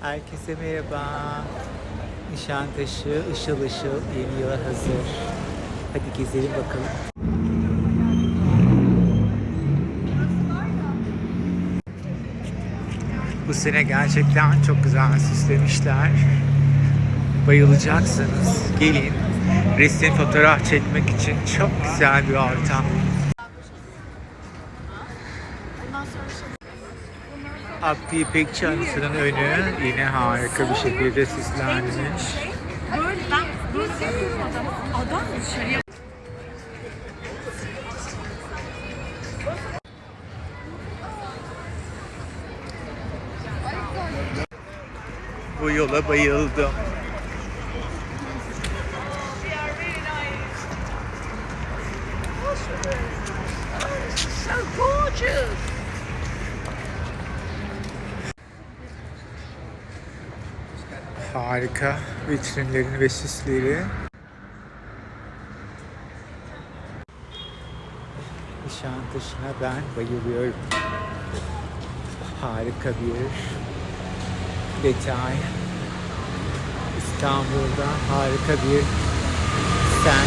Herkese merhaba. Nişantaşı ışıl ışıl yeni yıla hazır. Hadi gezelim bakalım. Bu sene gerçekten çok güzel süslemişler. Bayılacaksınız. Gelin resim fotoğraf çekmek için çok güzel bir ortam. Abdi İpekçi Anıtı'nın önü yine harika bir şekilde süslenmiş. Böyle ben böyle adama. Adam dışarıya Bu yola bayıldım. so gorgeous. Harika vitrinlerin ve süsleri. Nişantaşı'na ben bayılıyorum. Harika bir detay. İstanbul'da harika bir sen.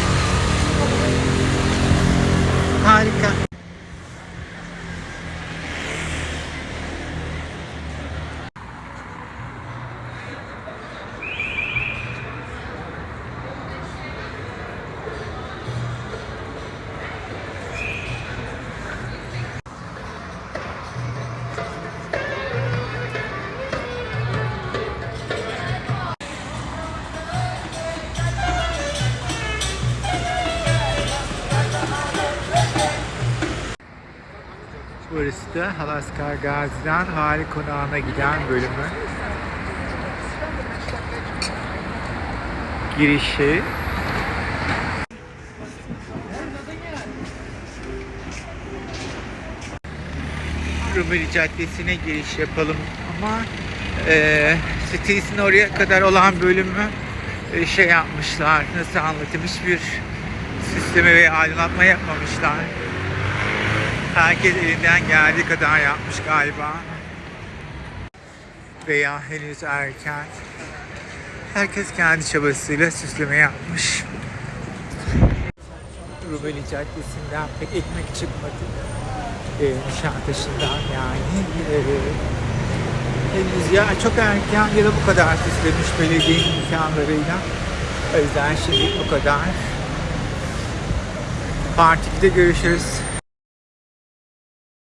Burası da Halaskar Gazi'den Hali Konağı'na giden bölümü. Girişi. Rumeli Caddesi'ne giriş yapalım ama e, sitesinin oraya kadar olan bölümü e, şey yapmışlar. Nasıl anlatayım? Hiçbir süsleme veya aydınlatma yapmamışlar. Herkes elinden geldiği kadar yapmış galiba. Veya henüz erken. Herkes kendi çabasıyla süsleme yapmış. Rumeli Caddesi'nden pek ekmek çıkmadı. Ee, Nişantaşı'ndan yani. Ee, henüz ya çok erken ya da bu kadar süslemiş belediyenin imkanlarıyla. O yüzden şimdi bu kadar. Part 2'de görüşürüz.